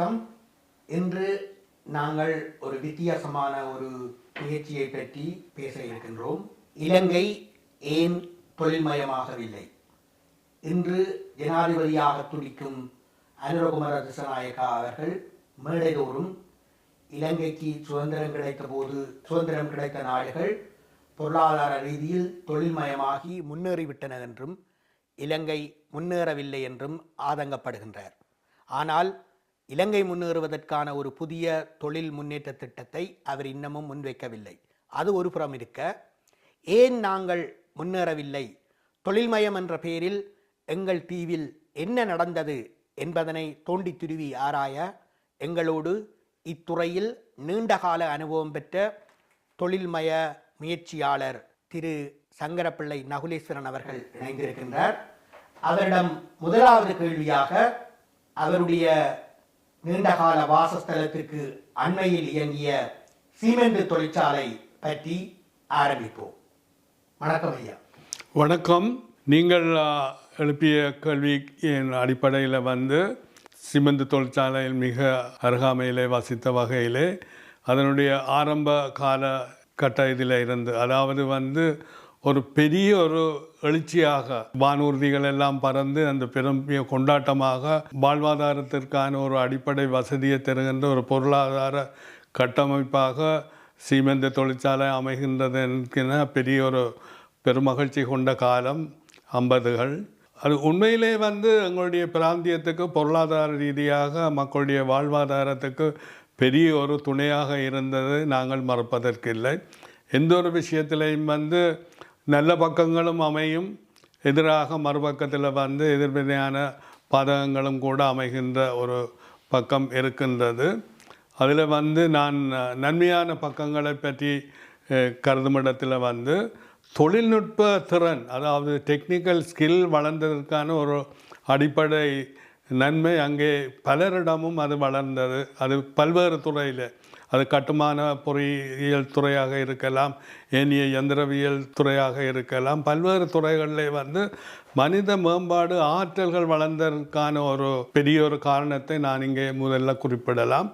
வணக்கம். இன்று நாங்கள் ஒரு வித்தியாசமான ஒரு முயற்சியை பற்றி பேச இருக்கின்றோம். இலங்கை ஏன் தொழில்மயமாகவில்லை இன்று ஜனாதிபதியாக துடிக்கும் அனுரகுமார திசநாயக்கா அவர்கள் மேடைதோறும் இலங்கைக்கு சுதந்திரம் கிடைத்த போது சுதந்திரம் கிடைத்த நாடுகள் பொருளாதார ரீதியில் தொழில்மயமாகி முன்னேறிவிட்டன என்றும் இலங்கை முன்னேறவில்லை என்றும் ஆதங்கப்படுகின்றார். ஆனால் இலங்கை முன்னேறுவதற்கான ஒரு புதிய தொழில் முன்னேற்ற திட்டத்தை அவர் இன்னமும் முன்வைக்கவில்லை. அது ஒரு புறம் இருக்க ஏன் நாங்கள் முன்னேறவில்லை? தொழில்மயம் என்ற பெயரில் எங்கள் தீவில் என்ன நடந்தது என்பதனை தோண்டி துருவி ஆராய எங்களோடு இத்துறையில் நீண்டகால அனுபவம் பெற்ற தொழில்மய முயற்சியாளர் திரு சங்கரப்பிள்ளை நகுலேஸ்வரன் அவர்கள் இணைந்திருக்கின்றார். அவரிடம் முதலாவது கேள்வியாக அவருடைய நீண்டகால வாசஸ்தலத்திற்கு அண்மையில் இயங்கிய சீமெண்ட் தொழிற்சாலை பற்றி ஆரம்பிப்போம். வணக்கம் ஐயா. வணக்கம். நீங்கள் எழுப்பிய கேள்வியின் அடிப்படையில் வந்து சிமெண்ட் தொழிற்சாலையில் மிக அருகாமையிலே வசித்த வகையிலே அதனுடைய ஆரம்ப கால கட்ட இதில் இருந்து அதாவது வந்து ஒரு பெரிய ஒரு எழுச்சியாக வானூர்திகள் எல்லாம் பறந்து அந்த பெரும்பிய கொண்டாட்டமாக வாழ்வாதாரத்திற்கான ஒரு அடிப்படை வசதியை தருகின்ற ஒரு பொருளாதார கட்டமைப்பாக சீமெந்த தொழிற்சாலை அமைகின்றது என்கிற பெரிய ஒரு பெருமகிழ்ச்சி கொண்ட காலம் ஐம்பதுகள். அது உண்மையிலே வந்து எங்களுடைய பிராந்தியத்துக்கு பொருளாதார ரீதியாக மக்களுடைய வாழ்வாதாரத்துக்கு பெரிய ஒரு துணையாக இருந்தது நாங்கள் மறப்பதற்கில்லை. எந்த ஒரு விஷயத்திலையும் வந்து நல்ல பக்கங்களும் அமையும். எதிராக மறுபக்கத்தில் வந்து எதிர்வினையான பாதகங்களும் கூட அமைகின்ற ஒரு பக்கம் இருக்கின்றது. அதில் வந்து நான் நன்மையான பக்கங்களை பற்றி கருதும் இடத்துல வந்து தொழில்நுட்ப திறன் அதாவது டெக்னிக்கல் ஸ்கில் வளர்ந்ததற்கான ஒரு அடிப்படை நன்மை அங்கே பலரிடமும் அது வளர்ந்தது. அது பல்வேறு துறையில். அது கட்டுமான பொறியியல் துறையாக இருக்கலாம் ஏனைய இயந்திரவியல் துறையாக இருக்கலாம். பல்வேறு துறைகளில் வந்து மனித மேம்பாடு ஆற்றல்கள் வளர்ந்ததற்கான ஒரு பெரிய ஒரு காரணத்தை நான் இங்கே முதல்ல குறிப்பிடலாம்.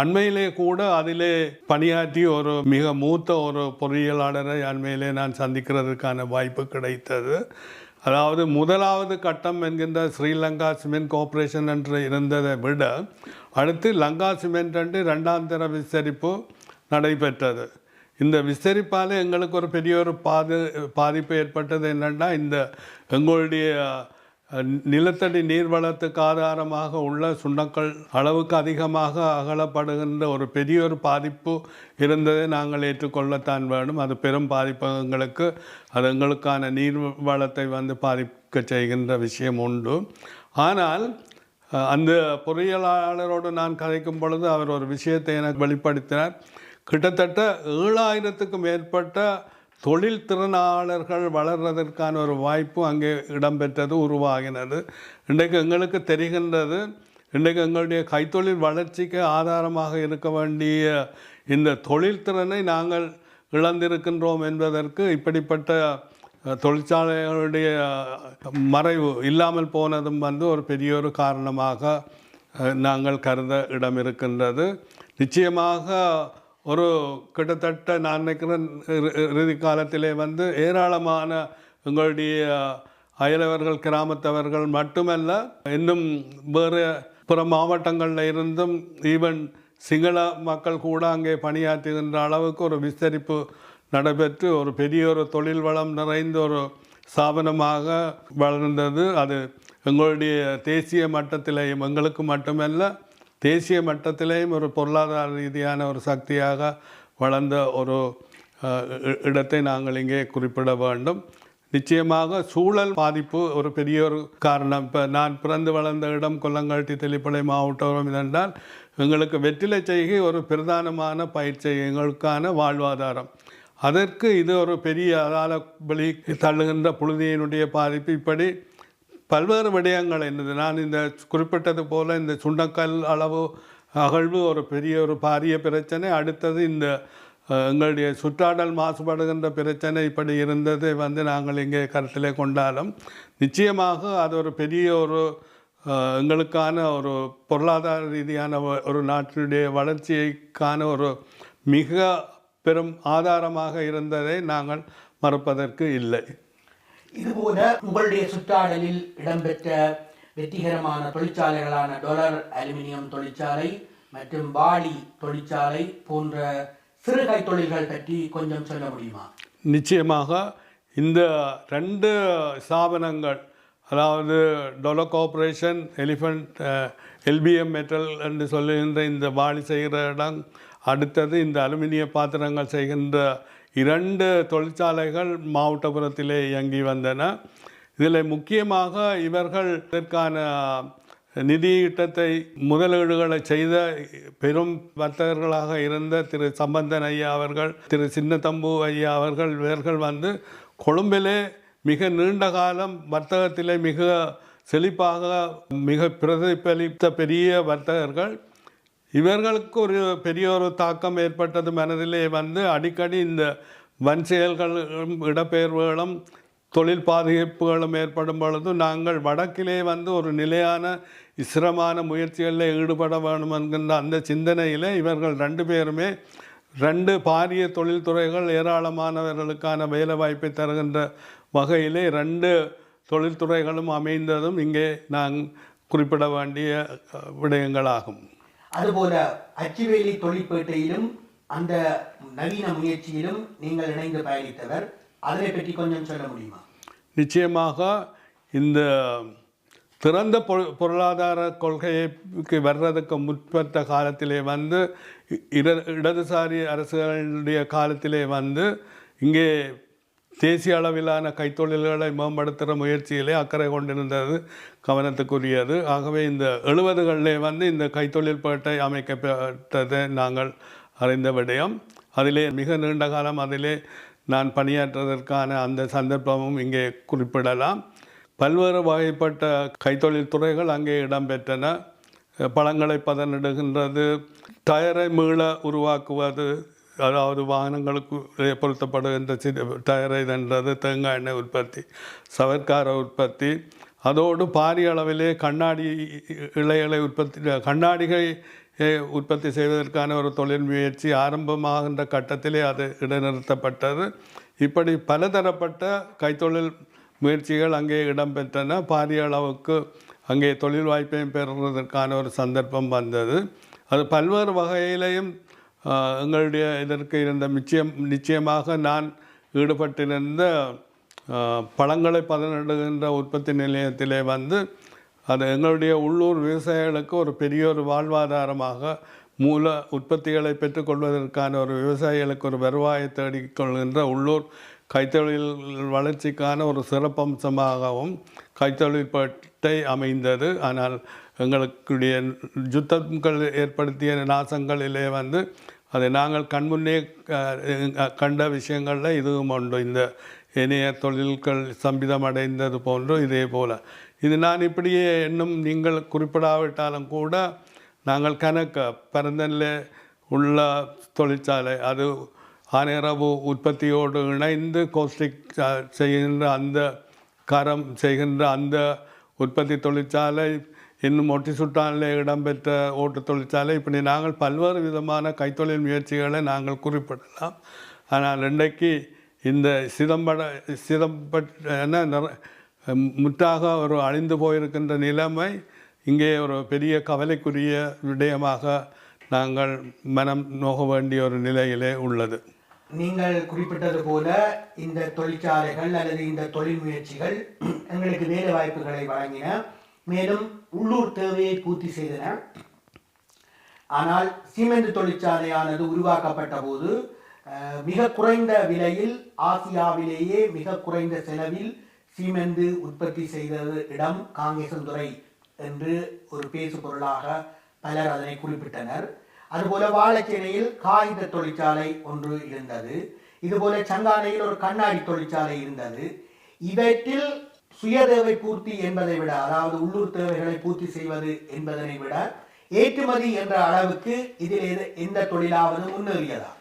அண்மையிலே கூட அதிலே பணியாற்றி ஒரு மிக மூத்த ஒரு பொறியியலாளரை அண்மையிலே நான் சந்திக்கிறதுக்கான வாய்ப்பு கிடைத்தது. அதாவது முதலாவது கட்டம் என்கின்ற ஸ்ரீலங்கா சிமெண்ட் கார்ப்பரேஷன் என்று இருந்ததை விட அடுத்து லங்கா சிமெண்ட் என்று ரெண்டாம் தர விஸ்தரிப்பு நடைபெற்றது. இந்த விஸ்தரிப்பால் எங்களுக்கு ஒரு பெரிய ஒரு பாது பாதிப்பு ஏற்பட்டது என்னென்னா இந்த எங்களுடைய நிலத்தடி நீர்வளத்துக்கு ஆதாரமாக உள்ள சுண்ணக்கள் அளவுக்கு அதிகமாக அகலப்படுகின்ற ஒரு பெரிய ஒரு பாதிப்பு இருந்ததை நாங்கள் ஏற்றுக்கொள்ளத்தான் வேணும் அது பெரும் பாதிப்பகங்களுக்கு அது எங்களுக்கான நீர் வளத்தை வந்து பாதிக்க செய்கின்ற விஷயம் உண்டு. ஆனால் அந்த பொறியியலாளரோடு நான் கதைக்கும் பொழுது அவர் ஒரு விஷயத்தை எனக்கு வெளிப்படுத்தினார். கிட்டத்தட்ட ஏழாயிரத்துக்கும் மேற்பட்ட தொழில் திறனாளர்கள் வளர்வதற்கான ஒரு வாய்ப்பு அங்கே இடம்பெற்றது உருவாகினது. இன்றைக்கு எங்களுக்கு தெரிகின்றது இன்றைக்கு எங்களுடைய கைத்தொழில் வளர்ச்சிக்கு ஆதாரமாக இருக்க வேண்டிய இந்த தொழில்திறனை நாங்கள் இழந்திருக்கின்றோம் என்பதற்கு இப்படிப்பட்ட தொழிற்சாலைகளுடைய மறைவு இல்லாமல் போனதும் வந்து ஒரு பெரிய ஒரு காரணமாக நாங்கள் கருத இடம் இருக்கின்றது நிச்சயமாக ஒரு கிட்டத்தட்ட நான் நினைக்கிறேன் இறுதி காலத்திலே வந்து ஏராளமான எங்களுடைய அயலவர்கள் கிராமத்தவர்கள் மட்டுமல்ல இன்னும் வேறு பிற மாவட்டங்களில் இருந்தும் ஈவன் சிங்கள மக்கள் கூட அங்கே பணியாற்றுகின்ற அளவுக்கு ஒரு விஸ்தரிப்பு நடைபெற்று ஒரு பெரிய ஒரு தொழில் வளம் நிறைந்த ஒரு ஸ்தாபனமாக வளர்ந்தது. அது எங்களுடைய தேசிய மட்டத்தில் எங்களுக்கு மட்டுமல்ல தேசிய மட்டத்திலேயும் ஒரு பொருளாதார ரீதியான ஒரு சக்தியாக வளர்ந்த ஒரு இடத்தை நாங்கள் இங்கே குறிப்பிட வேண்டும். நிச்சயமாக சூழல் பாதிப்பு ஒரு பெரிய ஒரு காரணம். இப்போ நான் பிறந்து வளர்ந்த இடம் கொல்லங்காட்டி தெளிப்படை மாவட்டம் என்றால் எங்களுக்கு வெற்றிலை செய்கை ஒரு பிரதானமான பயிற்சி எங்களுக்கான வாழ்வாதாரம். அதற்கு இது ஒரு பெரிய அதால வெளி தள்ளுகின்ற புழுதியினுடைய பாதிப்பு. இப்படி பல்வேறு விடயங்கள் என்னது? நான் இந்த குறிப்பிட்டது போல் இந்த சுண்டக்கல் அளவு அகழ்வு ஒரு பெரிய ஒரு பாரிய பிரச்சனை. அடுத்தது இந்த எங்களுடைய சுற்றாடல் மாசுபடுகின்ற பிரச்சனை இப்படி இருந்ததை வந்து நாங்கள் இங்கே கருத்திலே கொண்டாலும். நிச்சயமாக அது ஒரு பெரிய ஒரு எங்களுக்கான ஒரு பொருளாதார ரீதியான ஒரு நாட்டினுடைய வளர்ச்சிக்கான ஒரு மிக பெரும் ஆதாரமாக இருந்ததை நாங்கள் மறுப்பதற்கு இல்லை. இதுபோல உங்களுடைய சுற்றாடலில் இடம்பெற்ற வெற்றிகரமான தொழிற்சாலைகளான டொலர் அலுமினியம் தொழிற்சாலை மற்றும் பாடி தொழிற்சாலை போன்ற சிறு கைத்தொழில்கள் பற்றி கொஞ்சம் சொல்ல முடியுமா? நிச்சயமாக இந்த ரெண்டு ஸ்தாபனங்கள் அதாவது டொலோ கார்பரேஷன் எலிஃபண்ட் எல்பிஎம் மெட்டல் என்று சொல்லுகின்ற இந்த வாளி செய்கிற இடம் அடுத்தது இந்த அலுமினிய பாத்திரங்கள் செய்கின்ற இரண்டு தொழிற்சாலைகள் மாவட்டபுரத்திலே இயங்கி வந்தன. இதில் முக்கியமாக இவர்கள் இதற்கான நிதியீட்டத்தை முதலீடுகளை செய்த பெரும் வர்த்தகர்களாக இருந்த திரு சம்பந்தன் ஐயா அவர்கள் திரு சின்னத்தம்பு ஐயா அவர்கள் இவர்கள் வந்து கொழும்பிலே மிக நீண்ட காலம் வர்த்தகத்திலே மிக செழிப்பாக மிக பிரதிபலித்த பெரிய வர்த்தகர்கள். இவர்களுக்கு ஒரு பெரிய ஒரு தாக்கம் ஏற்பட்டது மனதிலே வந்து அடிக்கடி இந்த வன் செயல்களும் இடப்பெயர்வுகளும் தொழில் பாதிப்புகளும் ஏற்படும் பொழுது நாங்கள் வடக்கிலே வந்து ஒரு நிலையான இசிரமான முயற்சிகளில் ஈடுபட வேணும் என்கின்ற அந்த சிந்தனையில் இவர்கள் ரெண்டு பேருமே ரெண்டு பாரிய தொழில்துறைகள் ஏராளமானவர்களுக்கான வேலை வாய்ப்பை தருகின்ற வகையிலே ரெண்டு தொழில்துறைகளும் அமைந்ததும் இங்கே நான் குறிப்பிட வேண்டிய விடயங்களாகும். அதுபோல அச்சுவேலி தொழிற்பேட்டையிலும் அந்த நவீன முயற்சியிலும் நீங்கள் இணைந்து பயணித்தவர். அதனை பற்றி கொஞ்சம் சொல்ல முடியுமா? நிச்சயமாக இந்த திறந்த பொ- பொருளாதார கொள்கைக்கு வர்றதுக்கு முற்பட்ட காலத்திலே வந்து இட இடதுசாரி அரசுகளுடைய காலத்திலே வந்து இங்கே தேசிய அளவிலான கைத்தொழில்களை மேம்படுத்துகிற முயற்சியிலே அக்கறை கொண்டிருந்தது கவனத்துக்குரியது. ஆகவே இந்த எழுபதுகளிலே வந்து இந்த கைத்தொழில் பேட்டை அமைக்கப்பட்டதை நாங்கள் அறிந்த விடயம். அதிலே மிக நீண்ட காலம் அதிலே நான் பணியாற்றுவதற்கான அந்த சந்தர்ப்பமும் இங்கே குறிப்பிடலாம். பல்வேறு வகைப்பட்ட கைத்தொழில் துறைகள் அங்கே இடம்பெற்றன. பழங்களை பதனிடுகின்றது டயரை மீள உருவாக்குவது அதாவது வாகனங்களுக்கு பொருத்தப்படுகின்ற சிறு டயரை தன்றது தேங்காய் எண்ணெய் உற்பத்தி சவர்க்கார உற்பத்தி அதோடு பாரிய அளவிலே கண்ணாடி இலைகளை உற்பத்தி கண்ணாடிகளை உற்பத்தி செய்வதற்கான ஒரு தொழில் முயற்சி ஆரம்பமாகின்ற கட்டத்திலே அது இடைநிறுத்தப்பட்டது. இப்படி பலதரப்பட்ட கைத்தொழில் முயற்சிகள் அங்கே இடம்பெற்றன. பாரிய அளவுக்கு அங்கே தொழில் வாய்ப்பையும் பெறுவதற்கான ஒரு சந்தர்ப்பம் வந்தது. அது பல்வேறு வகையிலையும் எங்களுடைய இதற்கு இருந்த நிச்சயம் நிச்சயமாக நான் ஈடுபட்டிருந்த பழங்களை பதனிடுகின்ற உற்பத்தி நிலையத்திலே வந்து அது எங்களுடைய உள்ளூர் விவசாயிகளுக்கு ஒரு பெரிய ஒரு வாழ்வாதாரமாக மூல உற்பத்திகளை பெற்றுக்கொள்வதற்கான ஒரு விவசாயிகளுக்கு ஒரு வருவாயை தேடிக்கொள்கின்ற உள்ளூர் கைத்தொழில் வளர்ச்சிக்கான ஒரு சிறப்பம்சமாகவும் கைத்தொழில் பட்டை அமைந்தது. ஆனால் எங்களுக்குடைய யுத்தங்கள் ஏற்படுத்திய நாசங்களிலே வந்து அதை நாங்கள் கண்முன்னே கண்ட விஷயங்களில் இதுவும் உண்டு. இந்த இணைய தொழில்கள் சம்பிதம் அடைந்தது போன்றும் இதே போல். இது நான் இப்படியே இன்னும் நீங்கள் குறிப்பிடாவிட்டாலும் கூட நாங்கள் கணக்க பரந்தனில் உள்ள தொழிற்சாலை அது ஆனிரவு உற்பத்தியோடு இணைந்து கோஸ்டிக் செய்கின்ற அந்த கரம் செய்கின்ற அந்த உற்பத்தி தொழிற்சாலை இன்னும் ஒட்டி சுட்டானில் இடம்பெற்ற ஓட்டு தொழிற்சாலை இப்படி நாங்கள் பல்வேறு விதமான கைத்தொழில் முயற்சிகளை நாங்கள் குறிப்பிடலாம். ஆனால் இன்றைக்கு இந்த சிதம்பட சிதம்பட்ட நிற- முற்றாக ஒரு அழிந்து போயிருக்கின்ற நிலைமை இங்கே ஒரு பெரிய கவலைக்குரிய விடயமாக நாங்கள் மனம் நோக வேண்டிய ஒரு நிலையிலே உள்ளது. நீங்கள் குறிப்பிட்டது போல இந்த தொழிற்சாலைகள் அல்லது இந்த தொழில் முயற்சிகள் எங்களுக்கு வேலை வாய்ப்புகளை வழங்கின. மேலும் உள்ளூர் தேவையை பூர்த்தி செய்தன. ஆனால் சிமெண்ட் தொழிற்சாலையானது உருவாக்கப்பட்ட போது மிக குறைந்த விலையில் ஆசியாவிலேயே மிக குறைந்த செலவில் சீமெந்து உற்பத்தி செய்தது இடம் காங்கேசந்துறை என்று ஒரு பேசு பொருளாக பலர் அதனை குறிப்பிட்டனர். அதுபோல வாழைச்சேனையில் காகித தொழிற்சாலை ஒன்று இருந்தது. இதுபோல சங்கானையில் ஒரு கண்ணாடி தொழிற்சாலை இருந்தது. இவற்றில் சுய தேவை பூர்த்தி என்பதை விட அதாவது உள்ளூர் தேவைகளை பூர்த்தி செய்வது என்பதனை விட ஏற்றுமதி என்ற அளவுக்கு இதில் எந்த தொழிலாவது முன்னேறியதா?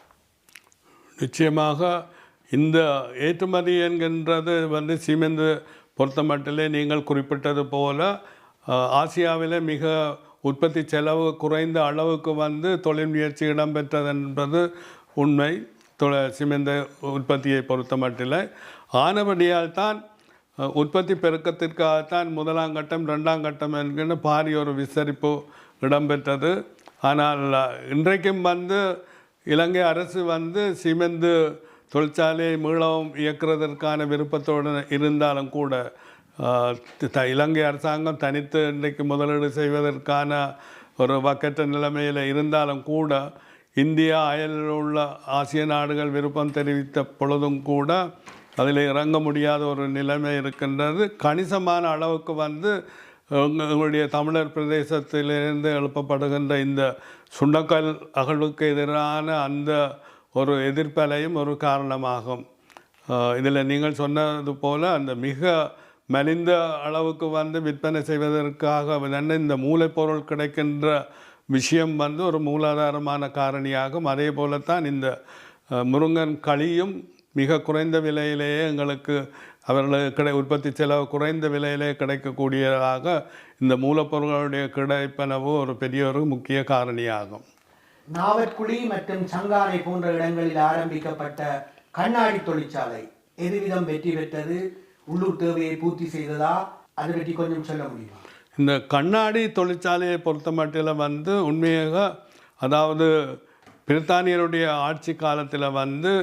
நிச்சயமாக இந்த ஏற்றுமதி என்கின்றது வந்து சிமெந்து பொறுத்த மட்டிலே நீங்கள் குறிப்பிட்டது போல ஆசியாவில் ஆசியாவிலே மிக உற்பத்தி செலவு குறைந்த அளவுக்கு வந்து தொழில் முயற்சி இடம்பெற்றது என்பது உண்மை. தொ- சிமெந்த உற்பத்தியை பொறுத்த மட்டில். ஆனபடியால் தான் உற்பத்தி பெருக்கத்திற்காகத்தான் முதலாம் கட்டம் ரெண்டாம் கட்டம் என்கின்ற பாரிய ஒரு விசரிப்பு இடம்பெற்றது. ஆனால் இன்றைக்கும் வந்து இலங்கை அரசு வந்து சிமெந்து தொழிற்சாலையை மீளவும் இயக்குறதற்கான விருப்பத்தோடு இருந்தாலும் கூட த- இலங்கை அரசாங்கம் தனித்து இன்றைக்கு முதலீடு செய்வதற்கான ஒரு வக்கற்ற நிலைமையில் இருந்தாலும் கூட இந்தியா அயலில் உள்ள ஆசிய நாடுகள் விருப்பம் தெரிவித்த பொழுதும் கூட அதில் இறங்க முடியாத ஒரு நிலைமை இருக்கின்றது. கணிசமான அளவுக்கு வந்து உங்களுடைய எங்களுடைய தமிழர் பிரதேசத்திலிருந்து எழுப்பப்படுகின்ற இந்த சுண்டக்கல் அகழ்வுக்கு எதிரான அந்த ஒரு எதிர்ப்பலையும் ஒரு காரணமாகும். இதில் நீங்கள் சொன்னது போல் அந்த மிக மலிந்த அளவுக்கு வந்து விற்பனை செய்வதற்காக என்ன இந்த மூலப்பொருள் கிடைக்கின்ற விஷயம் வந்து ஒரு மூலாதாரமான காரணியாகும். அதே போலத்தான் இந்த முருங்கன் களியும் மிக குறைந்த விலையிலேயே எங்களுக்கு அவர்களுக்கு கிடை உற்பத்தி செலவு குறைந்த விலையிலே கிடைக்கக்கூடியதாக இந்த மூலப்பொருட்களுடைய கிடைப்பனவு ஒரு பெரிய ஒரு முக்கிய காரணியாகும். நாவற்குழி மற்றும் சங்கானை போன்ற இடங்களில் ஆரம்பிக்கப்பட்ட கண்ணாடி தொழிற்சாலை எதுவிதம் வெற்றி பெற்றது? உள்ளூர் தேவையை பூர்த்தி செய்ததா? அதை பற்றி கொஞ்சம் சொல்ல முடியுமா? இந்த கண்ணாடி தொழிற்சாலையை பொறுத்த மட்டில் வந்து உண்மையாக அதாவது பிரித்தானியருடைய ஆட்சி காலத்தில் வந்து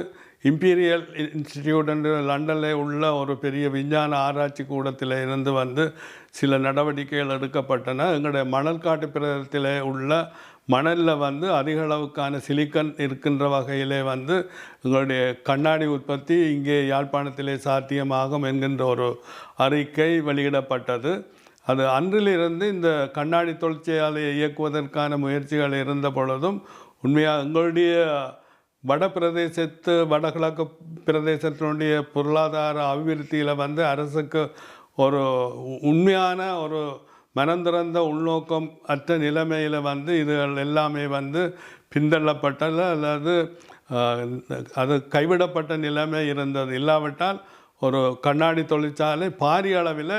இம்பீரியல் இன்ஸ்டிடியூட் லண்டனில் உள்ள ஒரு பெரிய விஞ்ஞான ஆராய்ச்சி கூடத்தில் இருந்து வந்து சில நடவடிக்கைகள் எடுக்கப்பட்டன. எங்களுடைய மணற்காட்டு பிரதத்தில் உள்ள மணலில் வந்து அதிக அளவுக்கான சிலிக்கன் இருக்கின்ற வகையிலே வந்து எங்களுடைய கண்ணாடி உற்பத்தி இங்கே யாழ்ப்பாணத்திலே சாத்தியமாகும் என்கின்ற ஒரு அறிக்கை வெளியிடப்பட்டது. அது அன்றிலிருந்து இந்த கண்ணாடி தொழிற்சாலையை இயக்குவதற்கான முயற்சிகள் இருந்த பொழுதும் உண்மையாக எங்களுடைய வட பிரதேசத்து வடகிழக்கு பிரதேசத்தினுடைய பொருளாதார அபிவிருத்தியில் வந்து அரசுக்கு ஒரு உண்மையான ஒரு மனந்திறந்த உள்நோக்கம் அற்ற நிலைமையில் வந்து இது எல்லாமே வந்து பின்தள்ளப்பட்டது அல்லது அது கைவிடப்பட்ட நிலைமை இருந்தது. இல்லாவிட்டால் ஒரு கண்ணாடி தொழிற்சாலை பாரிய அளவில்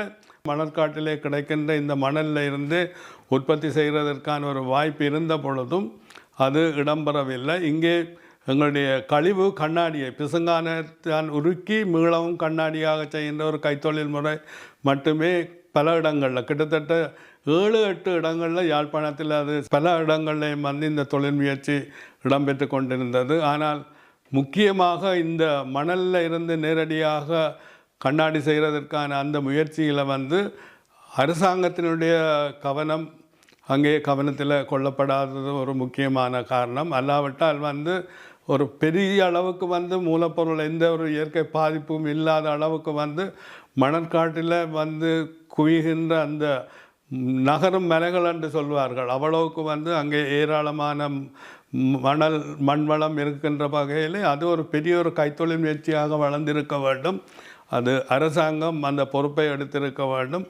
மணற்காட்டிலே கிடைக்கின்ற இந்த மணலில் இருந்து உற்பத்தி செய்கிறதற்கான ஒரு வாய்ப்பு இருந்த பொழுதும் அது இடம்பெறவில்லை. இங்கே எங்களுடைய கழிவு கண்ணாடியை பிசங்கானத்தான் உருக்கி மீளவும் கண்ணாடியாக செய்கின்ற ஒரு கைத்தொழில் முறை மட்டுமே பல இடங்களில். கிட்டத்தட்ட ஏழு எட்டு இடங்களில் யாழ்ப்பாணத்தில் அது பல இடங்கள்லையும் வந்து இந்த தொழில் முயற்சி இடம்பெற்று கொண்டிருந்தது. ஆனால் முக்கியமாக இந்த மணலில் இருந்து நேரடியாக கண்ணாடி செய்கிறதற்கான அந்த முயற்சியில் வந்து அரசாங்கத்தினுடைய கவனம் அங்கே கவனத்தில் கொள்ளப்படாதது ஒரு முக்கியமான காரணம். அல்லாவிட்டால் வந்து ஒரு பெரிய அளவுக்கு வந்து மூலப்பொருள் எந்த ஒரு இயற்கை பாதிப்பும் இல்லாத அளவுக்கு வந்து மணற்காட்டில் வந்து குவிகின்ற அந்த நகரும் மலைகள் என்று சொல்வார்கள். அவ்வளவுக்கு வந்து அங்கே ஏராளமான மணல் மண்வளம் இருக்கின்ற வகையில் அது ஒரு பெரிய ஒரு கைத்தொழில் முயற்சியாக வளர்ந்திருக்க வேண்டும். அது அரசாங்கம் அந்த பொறுப்பை எடுத்திருக்க வேண்டும்.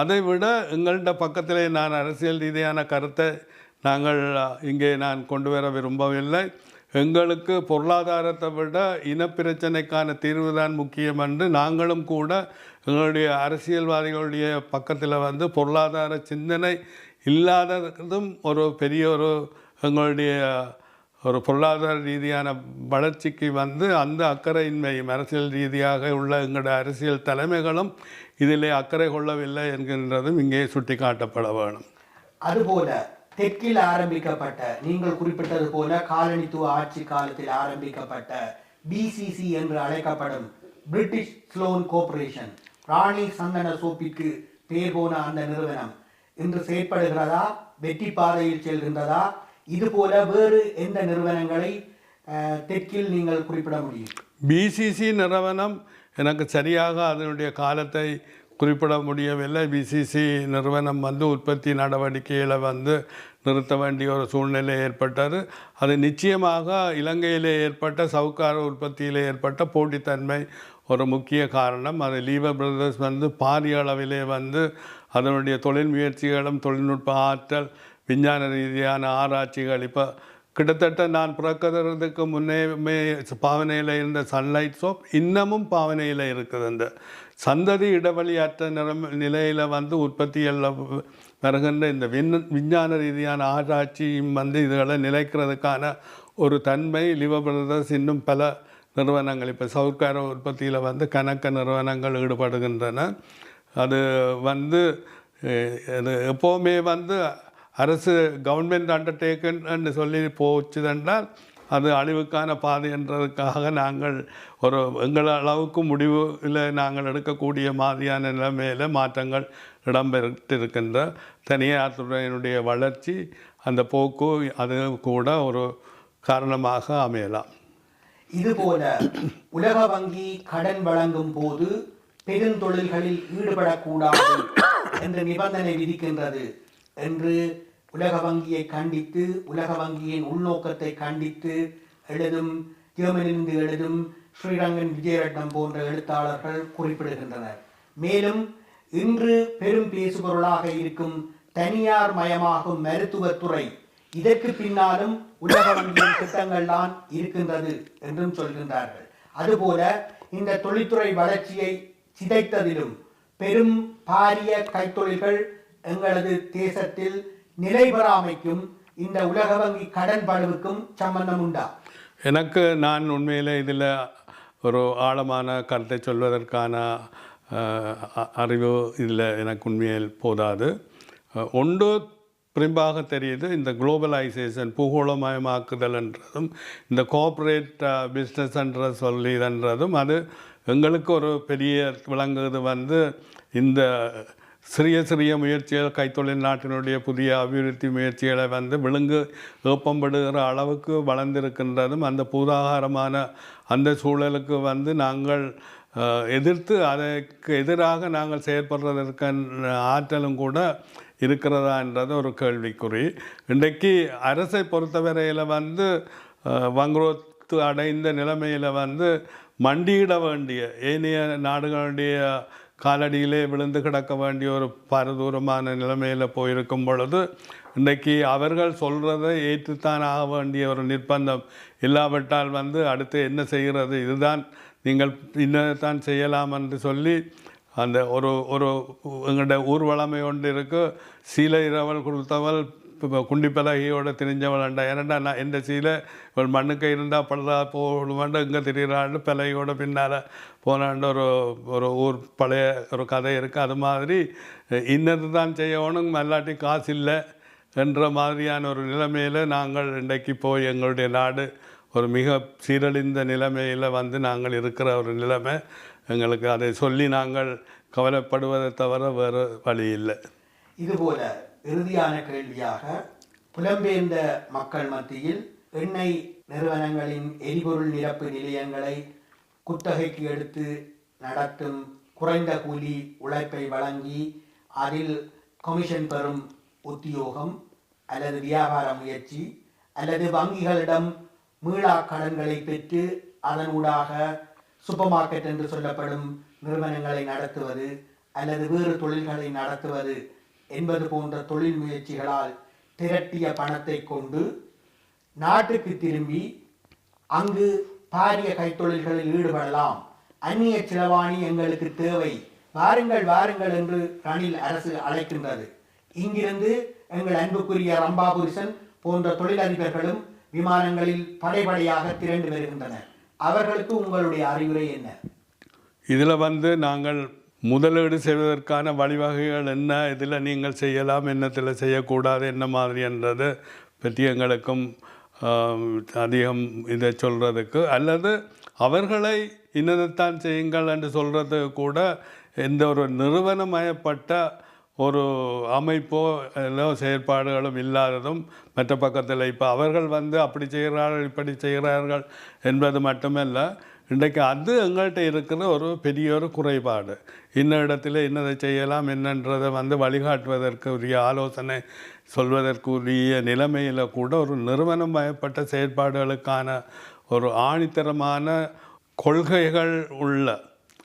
அதை விட எங்கள்ட பக்கத்திலே நான் அரசியல் ரீதியான கருத்தை நாங்கள் இங்கே நான் கொண்டு வர விரும்பவில்லை. எங்களுக்கு பொருளாதாரத்தை விட இனப்பிரச்சனைக்கான தீர்வு தான் முக்கியம் என்று நாங்களும் கூட எங்களுடைய அரசியல்வாதிகளுடைய பக்கத்தில் வந்து பொருளாதார சிந்தனை இல்லாததும் ஒரு பெரிய ஒரு எங்களுடைய ஒரு பொருளாதார ரீதியான வளர்ச்சிக்கு வந்து அந்த அக்கறையின்மையும் அரசியல் ரீதியாக உள்ள எங்களுடைய அரசியல் தலைமைகளும் இதிலே அக்கறை கொள்ளவில்லை என்கின்றதும் இங்கே சுட்டிக்காட்டப்பட வேணும் அதுபோல தெற்கில் ஆரம்பிக்கப்பட்ட நீங்கள் குறிப்பிட்டது போல காலனித்துவ ஆட்சி காலத்தில் ஆரம்பிக்கப்பட்ட பிசிசி என்று அழைக்கப்படும் பிரிட்டிஷ் ஸ்லோன் கோர்பரேஷன் ராணி சந்தன சோப்பிற்கு பேர் போன அந்த நிறுவனம். இன்று செயற்படுகிறதா? வெற்றி பாதையில் செல்கின்றதா? இது போல வேறு எந்த நிறுவனங்களை தெற்கில் நீங்கள் குறிப்பிட முடியும்? பிசிசி நிறுவனம் எனக்கு சரியாக அதனுடைய காலத்தை குறிப்பிட முடியவில்லை. பிசிசி நிறுவனம் வந்து உற்பத்தி நடவடிக்கையில் வந்து நிறுத்த வேண்டிய ஒரு சூழ்நிலை ஏற்பட்டது. அது நிச்சயமாக இலங்கையிலே ஏற்பட்ட சவுக்கார உற்பத்தியில் ஏற்பட்ட போட்டித்தன்மை ஒரு முக்கிய காரணம். அது லீவர் பிரதர்ஸ் வந்து பாரிய அளவிலே வந்து அதனுடைய தொழில் முயற்சிகளும் தொழில்நுட்ப ஆற்றல் விஞ்ஞான ரீதியான ஆராய்ச்சிகள். இப்போ கிட்டத்தட்ட நான் பிறக்கிறதுக்கு முன்னே பாவனையில் இருந்த சன்லைட் சோப் இன்னமும் பாவனையில் இருக்குது. அந்த சந்ததி இடைவெளியற்ற நிலைமை நிலையில் வந்து உற்பத்தியில் வருகின்ற இந்த விண் விஞ்ஞான ரீதியான ஆராய்ச்சியும் வந்து இதுகளை நிலைக்கிறதுக்கான ஒரு தன்மை லிவ பிரதர்ஸ் இன்னும் பல நிறுவனங்கள் இப்போ சவுக்கார உற்பத்தியில் வந்து கணக்க நிறுவனங்கள் ஈடுபடுகின்றன. அது வந்து அது எப்போவுமே வந்து அரசு கவர்மெண்ட் அண்டர்டேக்கன் சொல்லி போச்சுதென்றால் அது அழிவுக்கான பாதை என்றதுக்காக நாங்கள் ஒரு எங்கள் அளவுக்கு முடிவில் நாங்கள் எடுக்கக்கூடிய மாதிரியான நிலைமையில் மாற்றங்கள் இடம்பெற்றிருக்கின்ற தனியார் துறையினுடைய வளர்ச்சி அந்த போக்கு அது கூட ஒரு காரணமாக அமையலாம். இதுபோல உலக வங்கி கடன் வழங்கும் போது பெருந்தொழில்களில் ஈடுபடக்கூடாது என்ற நிபந்தனை விதிக்கின்றது என்று உலக வங்கியை கண்டித்து உலக வங்கியின் உள்நோக்கத்தை கண்டித்து எழுதும் ஜெர்மனிலிருந்து எழுதும் ஸ்ரீரங்கன் விஜயரட்னம் போன்ற எழுத்தாளர்கள் குறிப்பிடுகின்றனர். மேலும் இன்று பெரும் பேசுபொருளாக இருக்கும் தனியார் மயமாகும் மருத்துவத்துறை இதற்கு பின்னாலும் உலக வங்கியின் திட்டங்கள் தான் இருக்கின்றது என்றும் சொல்கின்றார்கள். அதுபோல இந்த தொழில்துறை வளர்ச்சியை சிதைத்ததிலும் பெரும் பாரிய கைத்தொழில்கள் எங்களது தேசத்தில் நிலைபெறாமைக்கும் இந்த உலக வங்கி கடன் பழுவுக்கும் சம்பந்தம் உண்டா? எனக்கு நான் உண்மையில் இதில் ஒரு ஆழமான கருத்தை சொல்வதற்கான அறிவு இதில் எனக்கு உண்மையில் போதாது. ஒன்று பிரிம்பாக தெரியுது இந்த குளோபலைசேஷன் பூகோளமயமாக்குதல்ன்றதும் இந்த கோஆப்ரேட் பிஸ்னஸ் என்ற சொல்லிதன்றதும் அது எங்களுக்கு ஒரு பெரிய விளங்குது வந்து இந்த சிறிய சிறிய முயற்சிகள் கைத்தொழில் நாட்டினுடைய புதிய அபிவிருத்தி முயற்சிகளை வந்து விழுங்கு ஏப்பம்படுகிற அளவுக்கு வளர்ந்திருக்கின்றதும் அந்த பூதாகாரமான அந்த சூழலுக்கு வந்து நாங்கள் எதிர்த்து அதற்கு எதிராக நாங்கள் செயற்படுறதற்கான ஆற்றலும் கூட இருக்கிறதா என்றது ஒரு கேள்விக்குறி. இன்றைக்கு அரசை பொறுத்தவரையில் வந்து வங்குரோத்து அடைந்த நிலைமையில் வந்து மண்டியிட வேண்டிய ஏனைய நாடுகளுடைய காலடியிலே விழுந்து கிடக்க வேண்டிய ஒரு பரதூரமான நிலைமையில் போயிருக்கும் பொழுது இன்றைக்கி அவர்கள் சொல்கிறதை ஏற்றுத்தான் ஆக வேண்டிய ஒரு நிர்பந்தம். இல்லாவிட்டால் வந்து அடுத்து என்ன செய்கிறது? இதுதான் நீங்கள் இன்னதான் செய்யலாம் என்று சொல்லி அந்த ஒரு ஒரு எங்களுடைய ஊர்வலமை ஒன்று இருக்குது சீலை இரவல் கொடுத்தவள் இப்போ குண்டிப்பலகையோட திரிஞ்சவள் ஏனண்டா நான் எந்த சீலை இவள் மண்ணுக்கு இருந்தால் படுறா போடுவாண்டு இங்கே திரிகிறாண்டு பலகையோட பின்னால் போனாண்டு ஒரு ஒரு ஊர் பழைய ஒரு கதை இருக்குது அது மாதிரி இன்னது தான் செய்யணும் மல்லாட்டி காசு இல்லை என்ற மாதிரியான ஒரு நிலைமையில் நாங்கள் இன்றைக்கு போய் எங்களுடைய நாடு ஒரு மிக சீரழிந்த நிலைமையில் வந்து நாங்கள் இருக்கிற ஒரு நிலைமை. எங்களுக்கு அதை சொல்லி நாங்கள் கவலைப்படுவதை தவிர வேறு வழி இல்லை. இதுபோல் இறுதியான கேள்வியாக புலம்பெயர்ந்த மக்கள் மத்தியில் எண்ணெய் நிறுவனங்களின் எரிபொருள் நிரப்பு நிலையங்களை குத்தகைக்கு எடுத்து நடத்தும் குறைந்த கூலி உழைப்பை வழங்கி அதில் கமிஷன் பெறும் உத்தியோகம் அல்லது வியாபார முயற்சி அல்லது வங்கிகளிடம் மீளா கடன்களை பெற்று அதனூடாக சூப்பர் மார்க்கெட் என்று சொல்லப்படும் நிறுவனங்களை நடத்துவது அல்லது வேறு தொழில்களை நடத்துவது என்பது போன்ற தொழில் முயற்சிகளால் திரட்டிய பணத்தை கொண்டு நாட்டுக்கு திரும்பி அங்கு பாரிய கைத்தொழில்களில் ஈடுபடலாம். அந்நிய செலவாணி எங்களுக்கு தேவை. வாருங்கள் வாருங்கள் என்று ரணில் அரசு அழைக்கின்றது. இங்கிருந்து எங்கள் அன்புக்குரிய ரம்பாபுரிசன் போன்ற தொழிலதிபர்களும் விமானங்களில் படைபடையாக திரண்டு வருகின்றனர். அவர்களுக்கு உங்களுடைய அறிவுரை என்ன? இதில் வந்து நாங்கள் முதலீடு செய்வதற்கான வழிவகைகள் என்ன? இதில் நீங்கள் செய்யலாம். என்னத்தில் செய்யக்கூடாது? என்ன மாதிரி? என்றது பற்றி எங்களுக்கும் அதிகம் இதை சொல்கிறதுக்கு அல்லது அவர்களை இன்னதைத்தான் செய்யுங்கள் என்று சொல்கிறது கூட எந்த ஒரு நிறுவனமயப்பட்ட ஒரு அமைப்போ இல்லை செயற்பாடுகளும் இல்லாததும் மற்ற பக்கத்தில். இப்போ அவர்கள் வந்து அப்படி செய்கிறார்கள் இப்படி செய்கிறார்கள் என்பது மட்டுமல்ல இன்றைக்கு அது எங்கள்கிட்ட இருக்கிற ஒரு பெரிய ஒரு குறைபாடு. இன்ன இடத்துல என்னதை செய்யலாம் என்னன்றதை வந்து வழிகாட்டுவதற்கு உரிய ஆலோசனை சொல்வதற்குரிய நிலைமையில் கூட ஒரு நிறுவனம் பயப்பட்ட செயற்பாடுகளுக்கான ஒரு ஆணித்தரமான கொள்கைகள் உள்ள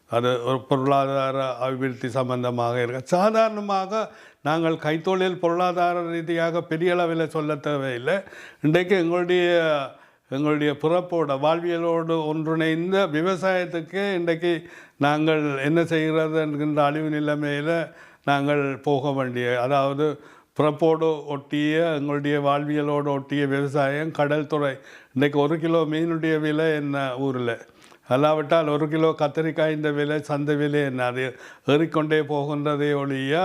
அது ஒரு பொருளாதார அபிவிருத்தி சம்பந்தமாக இருக்க சாதாரணமாக நாங்கள் கைத்தொழில் பொருளாதார ரீதியாக பெரிய அளவில் சொல்ல தேவையில்லை. இன்றைக்கு எங்களுடைய எங்களுடைய பிறப்போட வாழ்வியலோடு ஒன்றிணைந்த விவசாயத்துக்கு இன்றைக்கு நாங்கள் என்ன செய்கிறது என்கின்ற அழிவு நிலைமையில் நாங்கள் போக வேண்டிய அதாவது பிறப்போடு ஒட்டிய எங்களுடைய வாழ்வியலோடு ஒட்டிய விவசாயம் கடல் துறை. இன்றைக்கு ஒரு கிலோ மீனுடைய விலை என்ன ஊரில்? அல்லாவிட்டால் ஒரு கிலோ கத்திரிக்காய் இந்த விலை சந்தை விலை என்ன? அது ஏறிக்கொண்டே போகின்றதே ஒழிய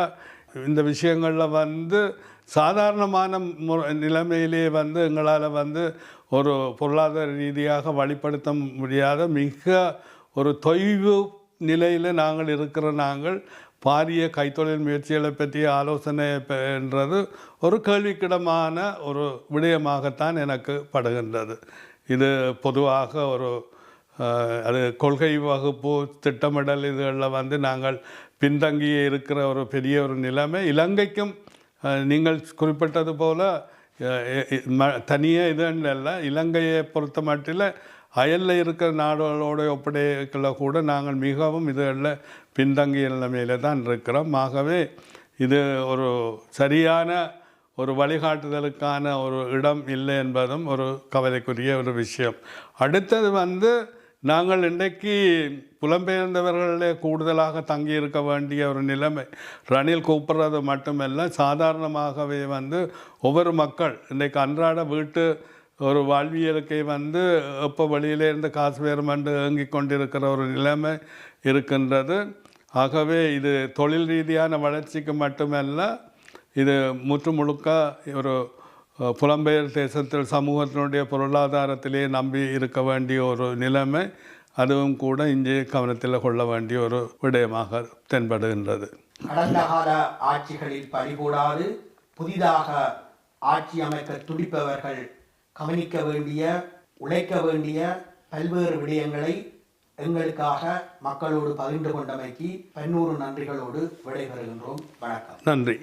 இந்த விஷயங்களில் வந்து சாதாரணமான மு நிலைமையிலே வந்து எங்களால் வந்து ஒரு பொருளாதார ரீதியாக வழிப்படுத்த முடியாத மிக ஒரு தொய்வு நிலையில் நாங்கள் இருக்கிற நாங்கள் பாரிய கைத்தொழில் முயற்சிகளை பற்றிய ஆலோசனை என்றது ஒரு கேள்விக்கிடமான ஒரு விடயமாகத்தான் எனக்கு படுகின்றது. இது பொதுவாக ஒரு அது கொள்கை வகுப்பு திட்டமிடல் இதுகளில் வந்து நாங்கள் பின்தங்கியே இருக்கிற ஒரு பெரிய ஒரு நிலைமை. இலங்கைக்கும் நீங்கள் குறிப்பிட்டது போல தனியாக இதுன்னு இல்லை இலங்கையை பொறுத்த மட்டில் அயலில் இருக்கிற நாடுகளோட ஒப்படைக்கல கூட நாங்கள் மிகவும் இதுகளில் பின்தங்கிய நிலைமையில் தான் இருக்கிறோம். ஆகவே இது ஒரு சரியான ஒரு வழிகாட்டுதலுக்கான ஒரு இடம் இல்லை என்பதும் ஒரு கவலைக்குரிய ஒரு விஷயம். அடுத்தது வந்து நாங்கள் இன்றைக்கு புலம்பெயர்ந்தவர்களே கூடுதலாக தங்கி இருக்க வேண்டிய ஒரு நிலைமை. ரணில் கூப்பிட்றது மட்டுமல்ல சாதாரணமாகவே வந்து ஒவ்வொரு மக்கள் இன்றைக்கு அன்றாட வீட்டு ஒரு வாழ்வியலுக்கை வந்து எப்போ வெளியிலேருந்து காசு வேறுமண்டு ஏங்கிக் கொண்டிருக்கிற ஒரு நிலைமை இருக்கின்றது. ஆகவே இது தொழில் ரீதியான வளர்ச்சிக்கு மட்டுமல்ல இது முற்று முழுக்க ஒரு புலம்பெயர் தேசத்தில் சமூகத்தினுடைய பொருளாதாரத்திலே நம்பி இருக்க வேண்டிய ஒரு நிலைமை அதுவும் கூட இங்கே கவனத்தில் கொள்ள வேண்டிய ஒரு விடயமாக தென்படுகின்றது. கடந்த கால ஆட்சிகளில் பறிகூடாது புதிதாக ஆட்சி அமைக்க துடிப்பவர்கள் கவனிக்க வேண்டிய உழைக்க வேண்டிய பல்வேறு விடயங்களை எங்களுக்காக மக்களோடு பகிர்ந்து கொண்டமைக்கு பன்னூறு நன்றிகளோடு விடைபெறுகின்றோம். வணக்கம். நன்றி.